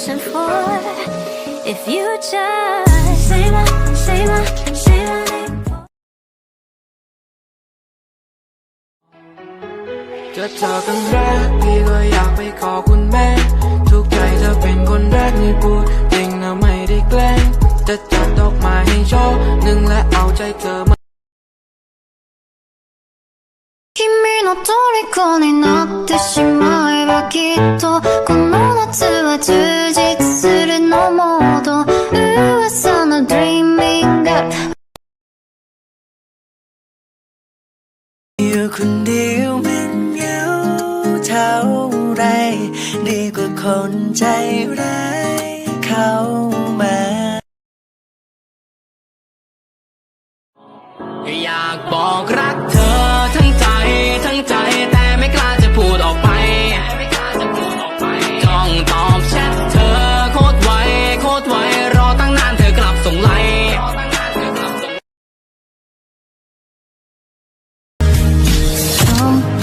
listen for if you just say my, say my, say my name. จะเจอกันแรกพี่ก็อยากไปขอคุณแม่ ทุกใจเธอเป็นคนแรกนี่พูดจริงนะไม่ได้แกล้ง จะจัดดอกไม้ให้โชว์หนึ่งและเอาใจเธอมา 君の虜になってし อยู่คนเดียวมันเหงาเท่าไร ดีกว่าคนใจร้ายเข้ามาอยากบอกรักเธอ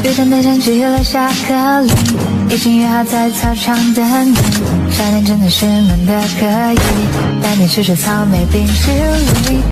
约在那天，只约了下课铃，已经约好在操场等你。夏天真的是闷的可以，带你去吃草莓冰淇淋。